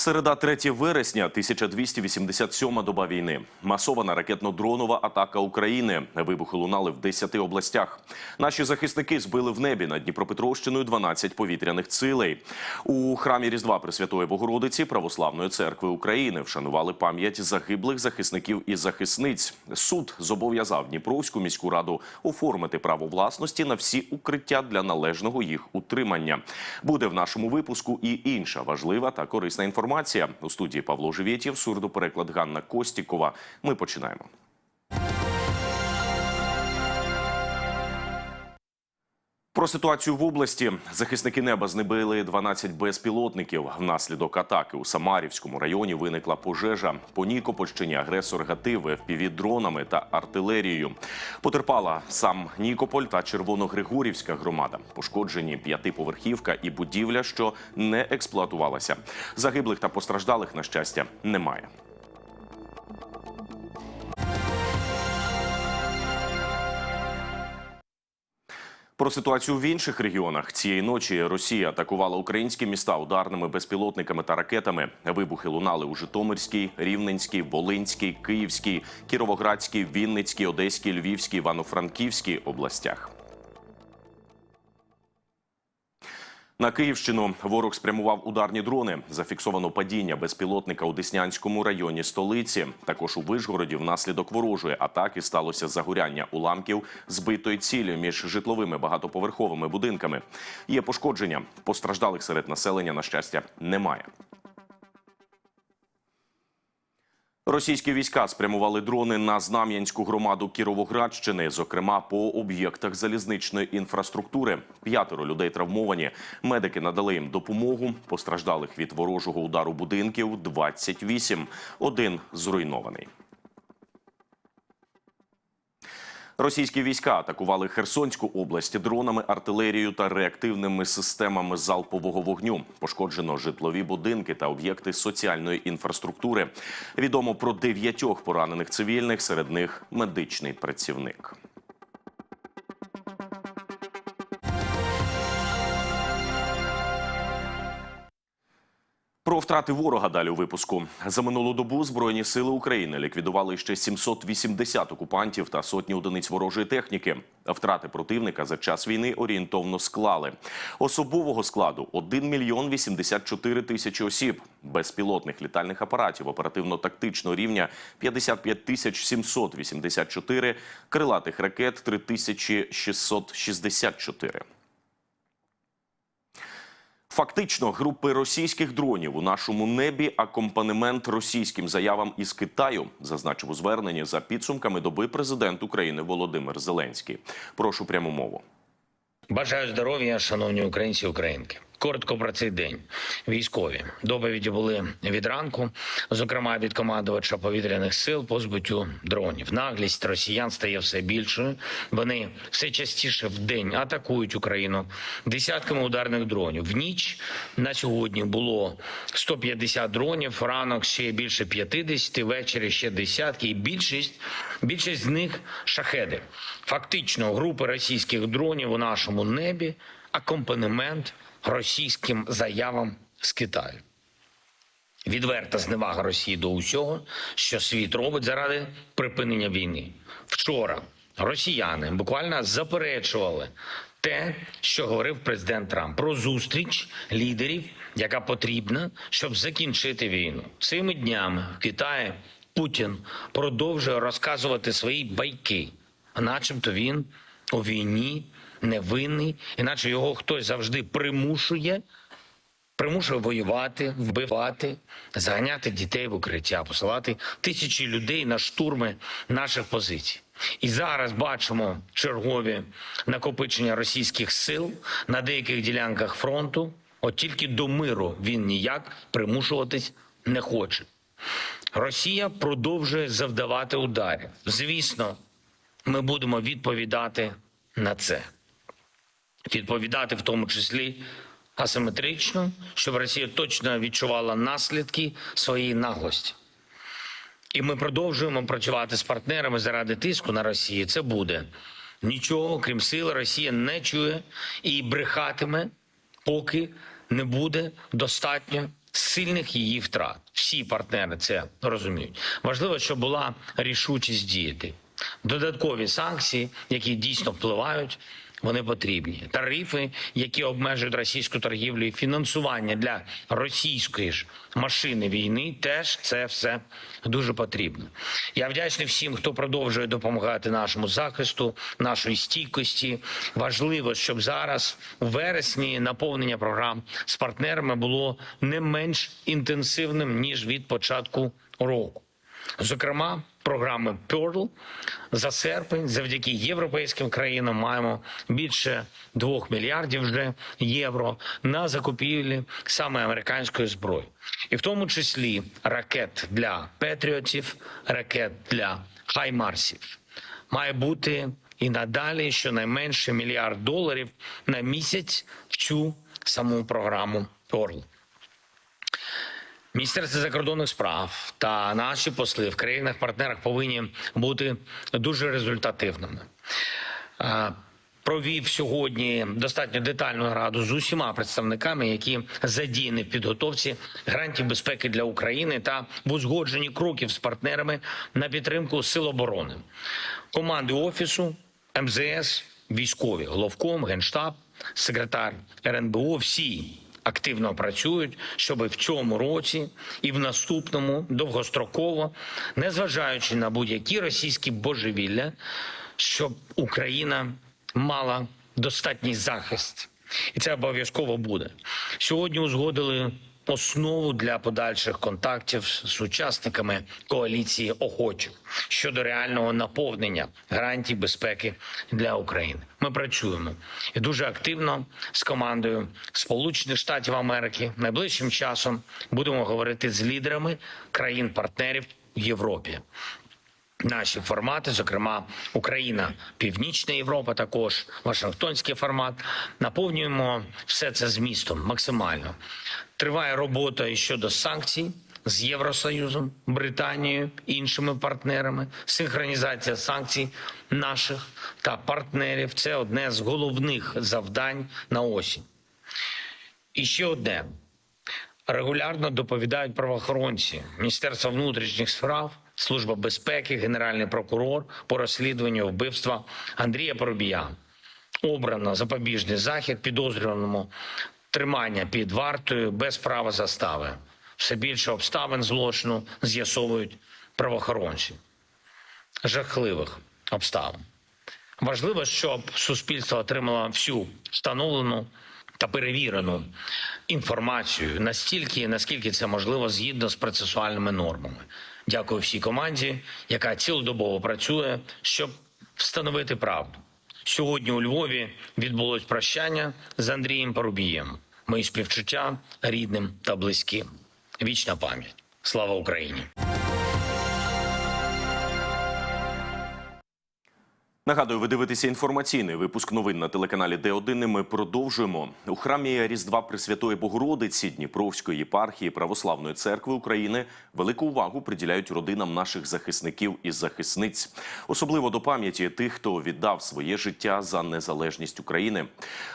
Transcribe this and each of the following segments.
Середа 3 вересня, 1287 доба війни. Масована ракетно-дронова атака України. Вибухи лунали в 10 областях. Наші захисники збили в небі над Дніпропетровщиною 12 повітряних цілей. У храмі Різдва Пресвятої Богородиці Православної церкви України вшанували пам'ять загиблих захисників і захисниць. Суд зобов'язав Дніпровську міську раду оформити право власності на всі укриття для належного їх утримання. Буде в нашому випуску і інша важлива та корисна інформація. У студії Павло Живєтєв, сурдопереклад Ганна Костікова. Ми починаємо. Про ситуацію в області захисники неба знебили 12 безпілотників. Внаслідок атаки у Самарівському районі виникла пожежа. По Нікопольщині агресор гатив fpv дронами та артилерією. Потерпала сам Нікополь та Червоногригорівська громада. Пошкоджені п'ятиповерхівка і будівля, що не експлуатувалася. Загиблих та постраждалих на щастя немає. Про ситуацію в інших регіонах цієї ночі Росія атакувала українські міста ударними безпілотниками та ракетами. Вибухи лунали у Житомирській, Рівненській, Волинській, Київській, Кіровоградській, Вінницькій, Одеській, Львівській, Івано-Франківській областях. На Київщину ворог спрямував ударні дрони. Зафіксовано падіння безпілотника у Деснянському районі столиці. Також у Вишгороді внаслідок ворожої атаки сталося загоряння уламків збитої цілі між житловими багатоповерховими будинками. Є пошкодження. Постраждалих серед населення, на щастя, немає. Російські війська спрямували дрони на Знам'янську громаду Кіровоградщини, зокрема по об'єктах залізничної інфраструктури. П'ятеро людей травмовані. Медики надали їм допомогу. Постраждалих від ворожого удару будинків 28. Один зруйнований. Російські війська атакували Херсонську область дронами, артилерією та реактивними системами залпового вогню. Пошкоджено житлові будинки та об'єкти соціальної інфраструктури. Відомо про дев'ятьох поранених цивільних, серед них медичний працівник. Про втрати ворога далі у випуску за минулу добу збройні сили України ліквідували ще 780 окупантів та сотні одиниць ворожої техніки. Втрати противника за час війни орієнтовно склали особового складу 1 мільйон 84 тисячі осіб, безпілотних літальних апаратів оперативно-тактичного рівня 55 тисяч 784, крилатих ракет 3664. Фактично, групи російських дронів у нашому небі акомпанемент російським заявам із Китаю, зазначив у зверненні за підсумками доби президент України Володимир Зеленський. Прошу пряму мову. Бажаю здоров'я, шановні українці українки. Коротко про цей день. Військові доповіді були від ранку, зокрема від командувача повітряних сил по збиттю дронів. Наглість росіян стає все більшою. Вони все частіше в день атакують Україну десятками ударних дронів. В ніч на сьогодні було 150 дронів. Ранок ще більше 50, ввечері ще десятки. І більшість більшість з них шахеди. Фактично, групи російських дронів у нашому небі акомпанемент російським заявам з Китаю. Відверта зневага Росії до усього, що світ робить заради припинення війни. Вчора росіяни буквально заперечували те, що говорив президент Трамп про зустріч лідерів, яка потрібна, щоб закінчити війну. Цими днями в Китаї Путін продовжує розказувати свої байки, начебто він у війні невинний, іначе його хтось завжди примушує, примушує воювати, вбивати, заганяти дітей в укриття, посилати тисячі людей на штурми наших позицій. І зараз бачимо чергові накопичення російських сил на деяких ділянках фронту. От тільки до миру він ніяк примушуватись не хоче. Росія продовжує завдавати ударів. Звісно, ми будемо відповідати на це відповідати в тому числі асиметрично, щоб Росія точно відчувала наслідки своєї наглості. І ми продовжуємо працювати з партнерами заради тиску на Росію. Це буде нічого, крім сили, Росія не чує і брехатиме, поки не буде достатньо сильних її втрат. Всі партнери це розуміють. Важливо, щоб була рішучість діяти. Додаткові санкції, які дійсно впливають, вони потрібні. Тарифи, які обмежують російську торгівлю, і фінансування для російської ж машини війни, теж це все дуже потрібно. Я вдячний всім, хто продовжує допомагати нашому захисту, нашої стійкості. Важливо, щоб зараз у вересні наповнення програм з партнерами було не менш інтенсивним ніж від початку року. Зокрема, програми Pearl за серпень, завдяки європейським країнам, маємо більше 2 мільярдів вже євро на закупівлі саме американської зброї, і в тому числі ракет для Петріотів, ракет для Хаймарсів. Має бути і надалі щонайменше мільярд доларів на місяць в цю саму програму Pearl. Міністерство закордонних справ та наші посли в країнах-партнерах повинні бути дуже результативними. Е, Провів сьогодні достатньо детальну нараду з усіма представниками, які задіяні в підготовці гарантій безпеки для України та в узгодженні кроків з партнерами на підтримку сил оборони, команди офісу, МЗС, військові, головком, генштаб, секретар РНБО. Всі активно працюють, щоб в цьому році і в наступному довгостроково, незважаючи на будь-які російські божевілля, щоб Україна мала достатній захист, і це обов'язково буде. Сьогодні узгодили основу для подальших контактів з учасниками коаліції охочих щодо реального наповнення гарантій безпеки для України. Ми працюємо і дуже активно з командою Сполучених Штатів Америки. Найближчим часом будемо говорити з лідерами країн-партнерів в Європі. Наші формати, зокрема Україна, Північна Європа, також Вашингтонський формат. Наповнюємо все це змістом максимально. Триває робота щодо санкцій з Євросоюзом, Британією, іншими партнерами. Синхронізація санкцій наших та партнерів це одне з головних завдань на осінь. І ще одне регулярно доповідають правоохоронці Міністерства внутрішніх справ, Служба безпеки, Генеральний прокурор по розслідуванню вбивства Андрія Поробія. Обрано запобіжний захід підозрюваному тримання під вартою без права застави. Все більше обставин злочину з'ясовують правоохоронці. Жахливих обставин. Важливо, щоб суспільство отримало всю встановлену та перевірену інформацію настільки, наскільки це можливо, згідно з процесуальними нормами. Дякую всій команді, яка цілодобово працює, щоб встановити правду. Сьогодні у Львові відбулось прощання з Андрієм Порубієм. Мої співчуття рідним та близьким. Вічна пам'ять. Слава Україні! Нагадую, ви дивитеся інформаційний випуск новин на телеканалі Д1. Ми продовжуємо у храмі Різдва Пресвятої Богородиці Дніпровської єпархії Православної церкви України велику увагу приділяють родинам наших захисників і захисниць, особливо до пам'яті тих, хто віддав своє життя за незалежність України.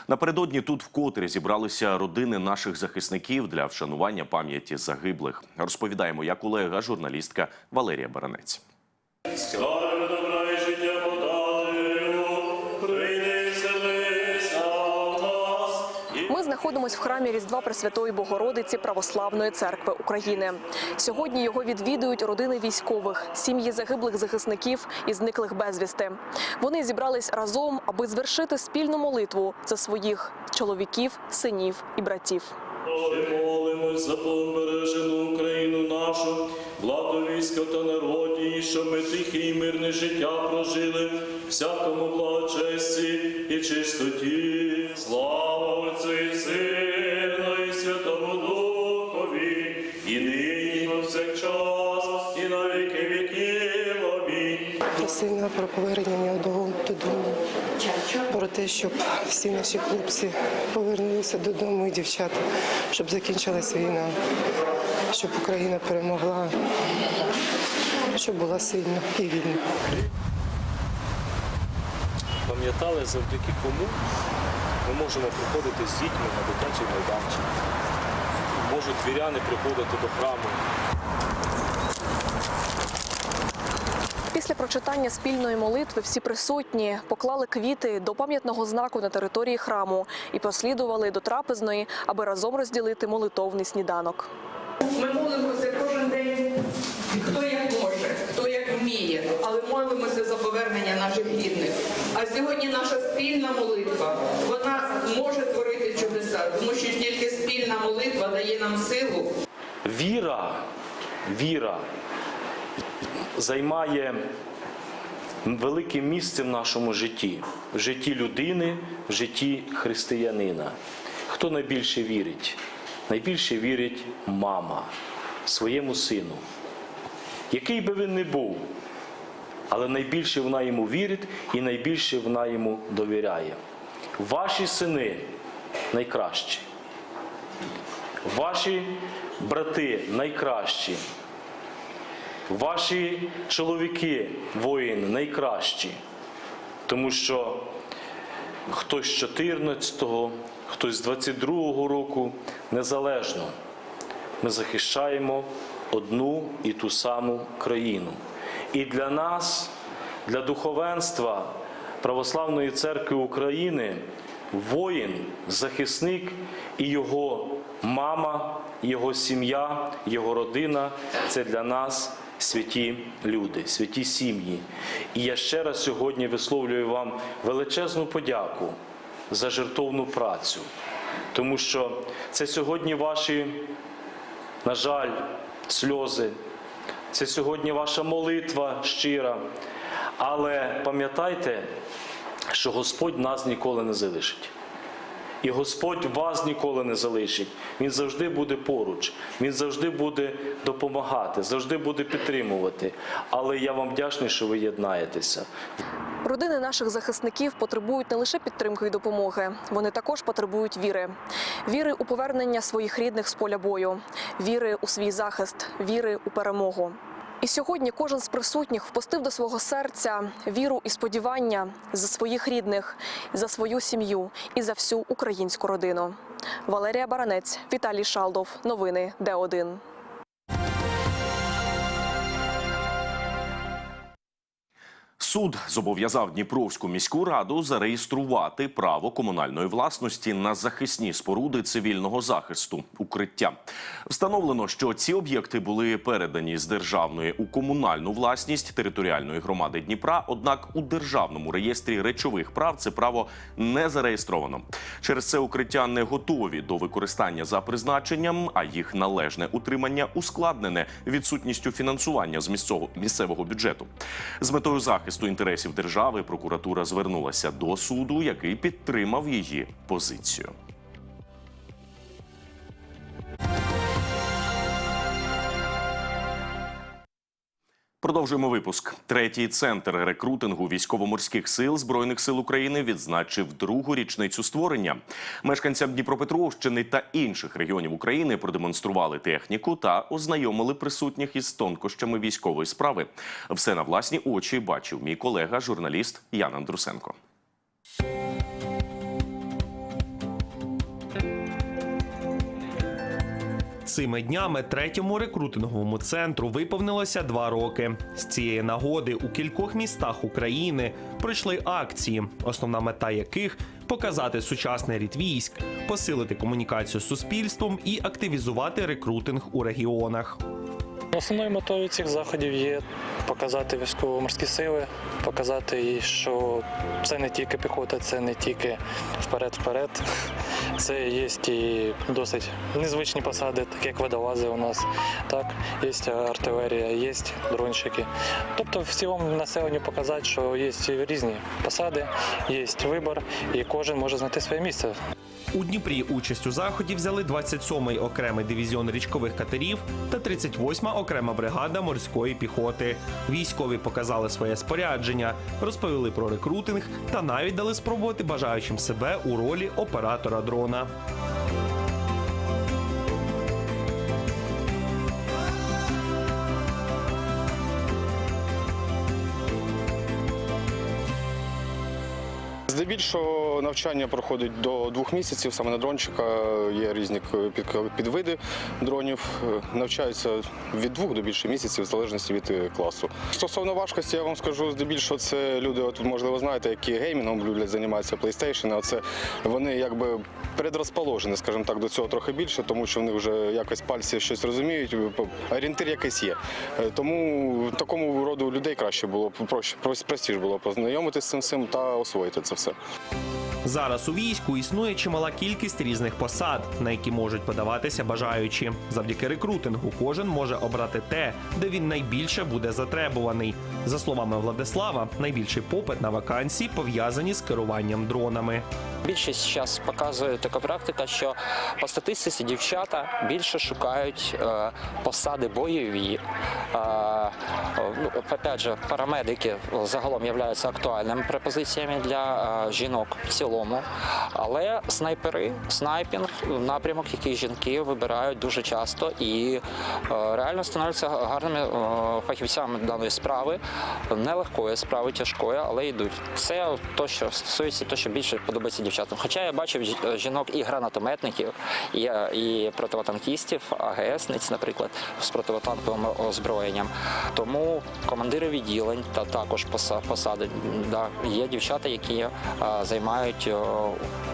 Напередодні тут вкотре зібралися родини наших захисників для вшанування пам'яті загиблих. Розповідаємо, як колега, журналістка Валерія Баранець. І знаходимося в храмі Різдва Пресвятої Богородиці Православної церкви України. Сьогодні його відвідують родини військових, сім'ї загиблих захисників і зниклих безвісти. Вони зібрались разом, аби звершити спільну молитву за своїх чоловіків, синів і братів. Молимось за побережену Україну нашу, владу війська та народі, щоб ми тихе і мирне життя прожили, всякому благочесті і чистоті. Слава Отцю і Сину і Святому Духові, і нині, і повсякчас, і на віки віків. Амінь. Я сильно про повернення мені додому, додому. Про те, щоб всі наші хлопці повернулися додому і дівчата, щоб закінчилась війна, щоб Україна перемогла, щоб була сильна і вільна. Пам'ятали завдяки кому Ми можемо приходити з дітьми на дитячий майданчик. Можуть віряни приходити до храму. Після прочитання спільної молитви всі присутні поклали квіти до пам'ятного знаку на території храму і послідували до трапезної, аби разом розділити молитовний сніданок. Ми молимося кожен день, хто як може, хто як вміє, але молимося за повернення наших рідних. А сьогодні наша спільна молитва, вона може творити чудеса, тому що тільки спільна молитва дає нам силу Віра, віра займає велике місце в нашому житті, в житті людини, в житті християнина. Хто найбільше вірить? Найбільше вірить мама своєму сину. Який би він не був, але найбільше вона йому вірить і найбільше вона йому довіряє. Ваші сини найкращі. Ваші брати найкращі. Ваші чоловіки, воїни найкращі. Тому що хтось з 14-го, хтось з 22-го року, незалежно, ми захищаємо одну і ту саму країну. І для нас, для духовенства Православної церкви України, воїн, захисник і його мама, його сім'я, його родина це для нас святі люди, святі сім'ї. І я ще раз сьогодні висловлюю вам величезну подяку за жертовну працю, тому що це сьогодні ваші, на жаль, сльози, це сьогодні ваша молитва щира. Але пам'ятайте, що Господь нас ніколи не залишить. І Господь вас ніколи не залишить. Він завжди буде поруч, Він завжди буде допомагати, завжди буде підтримувати. Але я вам вдячний, що ви єднаєтеся. Родини наших захисників потребують не лише підтримки і допомоги, вони також потребують віри. Віри у повернення своїх рідних з поля бою, віри у свій захист, віри у перемогу. І сьогодні кожен з присутніх впустив до свого серця віру і сподівання за своїх рідних, за свою сім'ю і за всю українську родину. Валерія Баранець, Віталій Шалдов. Новини Д1. Суд зобов'язав Дніпровську міську раду зареєструвати право комунальної власності на захисні споруди цивільного захисту укриття. Встановлено, що ці об'єкти були передані з державної у комунальну власність територіальної громади Дніпра. Однак у державному реєстрі речових прав це право не зареєстровано. Через це укриття не готові до використання за призначенням, а їх належне утримання ускладнене відсутністю фінансування з місцевого бюджету. З метою захисту інтересів держави прокуратура звернулася до суду, який підтримав її позицію. Продовжуємо випуск. Третій центр рекрутингу військово-морських сил збройних сил України відзначив другу річницю створення. Мешканцям Дніпропетровщини та інших регіонів України продемонстрували техніку та ознайомили присутніх із тонкощами військової справи. Все на власні очі бачив мій колега, журналіст Ян Андрусенко. Цими днями третьому рекрутинговому центру виповнилося два роки. З цієї нагоди у кількох містах України пройшли акції, основна мета яких показати сучасний рід військ, посилити комунікацію з суспільством і активізувати рекрутинг у регіонах. Основною метою цих заходів є показати військово-морські сили, показати, їй, що це не тільки піхота, це не тільки вперед-вперед. Це є і досить незвичні посади, такі як водолази у нас. Так, є артилерія, є дронщики. Тобто в цілому населенню показати, що є різні посади, є вибір, і кожен може знайти своє місце. У Дніпрі участь у заході взяли 27-й окремий дивізіон річкових катерів та 38-ма окрема бригада морської піхоти. Військові показали своє спорядження, розповіли про рекрутинг та навіть дали спробувати бажаючим себе у ролі оператора дрона. Здебільшого навчання проходить до двох місяців. Саме на дрончика є різні підвиди дронів. Е, Навчаються від двох до більше місяців, в залежності від е, класу. Стосовно важкості, я вам скажу, здебільшого це люди, от можливо, знаєте, які геймінгом люблять займатися PlayStation, а це вони якби предрозположені, скажімо так, до цього трохи більше, тому що в них вже якось пальці щось розуміють, орієнтир якийсь є. Е, Тому такому роду людей краще було проще, простіше було познайомитися з цим та освоїти це все. Зараз у війську існує чимала кількість різних посад, на які можуть подаватися бажаючі. Завдяки рекрутингу кожен може обрати те, де він найбільше буде затребуваний. За словами Владислава, найбільший попит на вакансії пов'язані з керуванням дронами. Більшість зараз показує така практика, що по статистиці дівчата більше шукають е, посади бойові. Е, ну, опять же, парамедики загалом являються актуальними пропозиціями для е, жінок в цілому. Але снайпери, снайпінг напрямок, який жінки вибирають дуже часто і е, реально становляться гарними е, фахівцями даної справи. Нелегкої справи, тяжкої, але йдуть. Це то, що стосується того, що більше подобається дівчатам. Хоча я бачив жінок і гранатометників, і, і противотанкістів, АГСниць, наприклад, з противотанковим озброєнням. Тому командири відділень та також посади. Да, є дівчата, які займають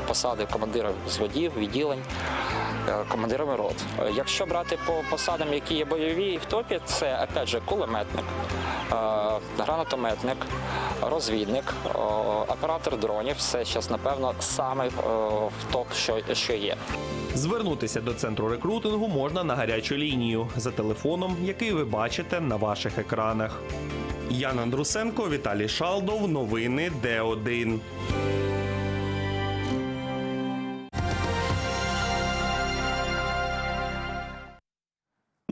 посади командирів зводів, відділень. Е, Командирами рот. Е, Якщо брати по посадам, які є бойові в топі, це опять же кулеметник, е, гранатометник, розвідник, оператор дронів. Це зараз, напевно, саме в топ, що є. Звернутися до центру рекрутингу можна на гарячу лінію за телефоном, який ви бачите на ваших екранах. Ян Андрусенко, Віталій Шалдов. Новини Д1.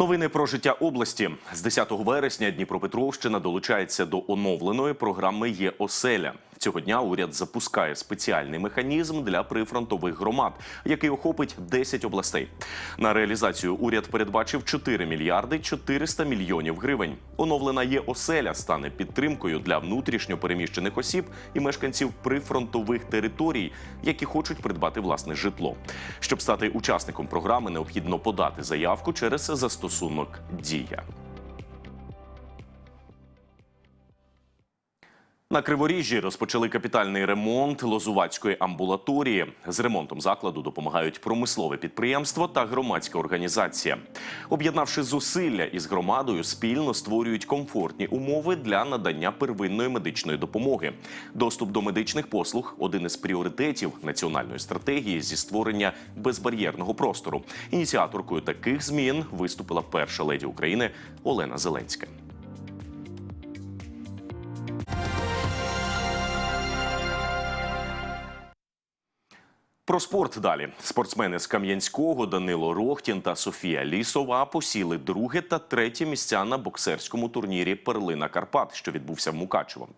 Новини про життя області з 10 вересня Дніпропетровщина долучається до оновленої програми «Є оселя». Цього дня уряд запускає спеціальний механізм для прифронтових громад, який охопить 10 областей. На реалізацію уряд передбачив 4 мільярди 400 мільйонів гривень. Оновлена «Є оселя» стане підтримкою для внутрішньо переміщених осіб і мешканців прифронтових територій, які хочуть придбати власне житло. Щоб стати учасником програми, необхідно подати заявку через застосунок Дія. На Криворіжжі розпочали капітальний ремонт Лозувацької амбулаторії. З ремонтом закладу допомагають промислове підприємство та громадська організація. Об'єднавши зусилля із громадою, спільно створюють комфортні умови для надання первинної медичної допомоги. Доступ до медичних послуг один із пріоритетів національної стратегії зі створення безбар'єрного простору. Ініціаторкою таких змін виступила перша леді України Олена Зеленська. Про спорт далі. Спортсмени з Кам'янського Данило Рохтін та Софія Лісова посіли друге та третє місця на боксерському турнірі Перлина Карпат, що відбувся в Мукачево.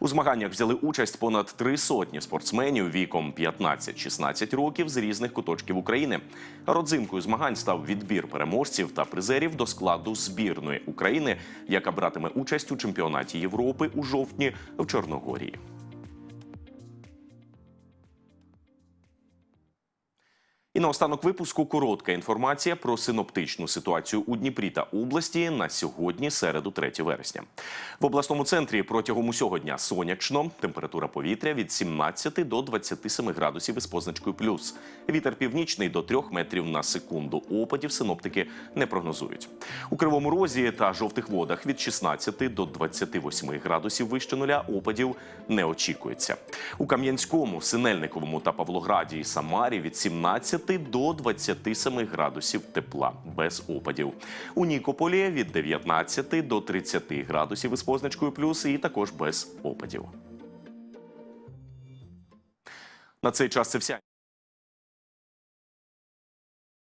У змаганнях взяли участь понад три сотні спортсменів віком 15-16 років з різних куточків України. Родзинкою змагань став відбір переможців та призерів до складу збірної України, яка братиме участь у чемпіонаті Європи у жовтні в Чорногорії. І наостанок випуску коротка інформація про синоптичну ситуацію у Дніпрі та області на сьогодні, середу, 3 вересня. В обласному центрі протягом усього дня сонячно. Температура повітря від 17 до 27 градусів із позначкою плюс. Вітер північний до 3 метрів на секунду. Опадів синоптики не прогнозують. У Кривому Розі та жовтих водах від 16 до 28 градусів вище нуля опадів не очікується. У Кам'янському, Синельниковому та Павлограді і Самарі від 17 до 27 градусів тепла без опадів. У Нікополі від 19 до 30 градусів із позначкою плюс і також без опадів. На цей час це вся.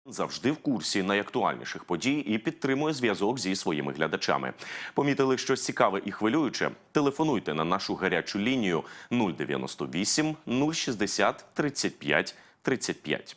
Завжди в курсі найактуальніших подій і підтримує зв'язок зі своїми глядачами. Помітили щось цікаве і хвилююче? Телефонуйте на нашу гарячу лінію 098 060 35 35.